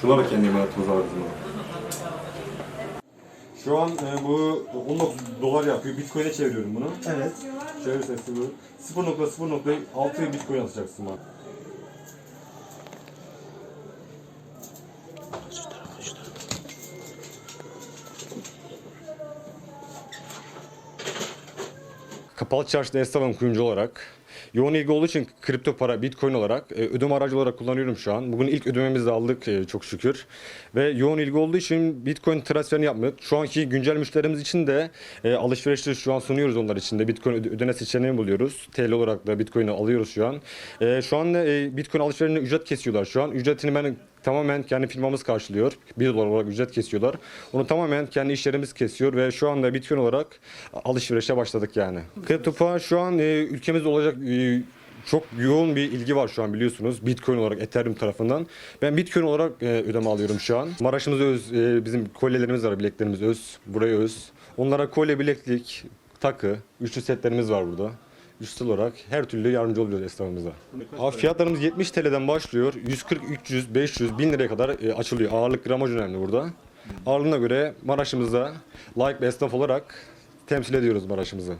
Şuna bak kendime toz ağzıma. Şu an e, bu 19 dolar yapıyor. Bitcoin'e çeviriyorum bunu. Evet. Çevirirsen bu 0.0.6 Bitcoin atacaksın bana. Kapalı çarşıda esnafım kuyumcu olarak. Yoğun ilgi olduğu için kripto para, bitcoin olarak e, ödeme aracı olarak kullanıyorum şu an. Bugün ilk ödememizi de aldık e, çok şükür. Ve yoğun ilgi olduğu için bitcoin transferini yapmak. Şu anki güncel müşterimiz için de e, alışverişleri şu an sunuyoruz onlar için de. Bitcoin öde- ödeme seçeneği buluyoruz. TL olarak da bitcoin'i alıyoruz şu an. E, şu an e, bitcoin alışverişine ücret kesiyorlar şu an. Ücretini ben tamamen kendi firmamız karşılıyor. 1 dolar olarak ücret kesiyorlar. Onu tamamen kendi işlerimiz kesiyor ve şu anda Bitcoin olarak alışverişe başladık yani. Kripto şu an e, ülkemizde olacak e, çok yoğun bir ilgi var şu an biliyorsunuz Bitcoin olarak Ethereum tarafından. Ben Bitcoin olarak e, ödeme alıyorum şu an. Maraş'ımız öz, e, bizim kolyelerimiz var, bileklerimiz öz, buraya öz. Onlara kolye, bileklik, takı, üçlü setlerimiz var burada. Üstel olarak her türlü yardımcı oluyoruz esnafımıza. Abi fiyatlarımız 70 TL'den başlıyor. 140, 300, 500, 1000 liraya kadar e, açılıyor. Ağırlık gramaj önemli burada. Ağırlığına göre Maraş'ımızda layık bir esnaf olarak temsil ediyoruz Maraş'ımızı.